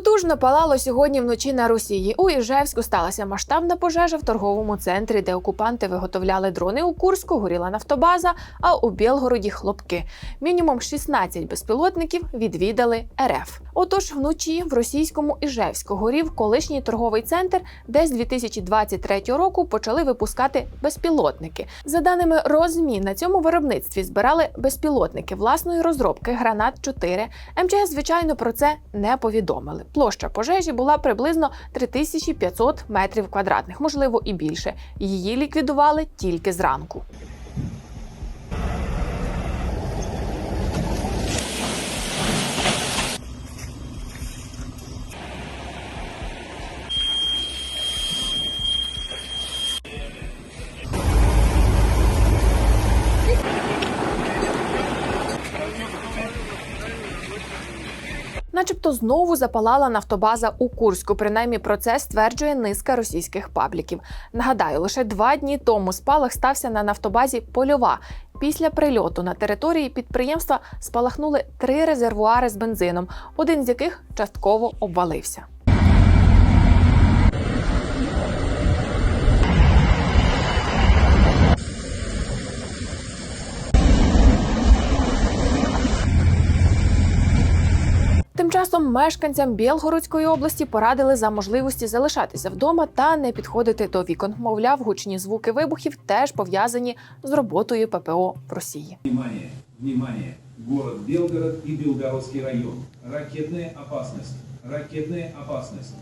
Потужно палало сьогодні вночі на Росії. У Іжевську сталася масштабна пожежа в торговому центрі, де окупанти виготовляли дрони у Курську, горіла нафтобаза, а у Білгороді хлопки. Мінімум 16 безпілотників відвідали РФ. Отож, вночі в російському Іжевську горів колишній торговий центр, де з 2023 року почали випускати безпілотники. За даними розмі, на цьому виробництві збирали безпілотники власної розробки гранат 4 МЧС, звичайно, про це не повідомили. Площа пожежі була приблизно 3500 метрів квадратних, можливо, і більше. Її ліквідували тільки зранку. Начебто знову запалала нафтобаза у Курську. Принаймні про це стверджує низка російських пабліків. Нагадаю, лише два дні тому спалах стався на нафтобазі Польова. Після прильоту на території підприємства спалахнули три резервуари з бензином, один з яких частково обвалився. Часом мешканцям Білгородської області порадили за можливості залишатися вдома та не підходити до вікон. Мовляв, гучні звуки вибухів теж пов'язані з роботою ППО в Росії. Внимание, внимание! Город Белгород і Білгородський район. Ракетна опасність. Ракетна опасность.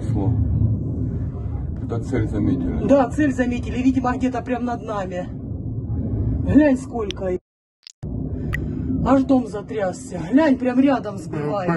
Пошло. Да цель заметили. Да, цель заметили, видимо, где-то прям над нами. Глянь сколько. Аж дом затрясся. Глянь, прям рядом сбивает.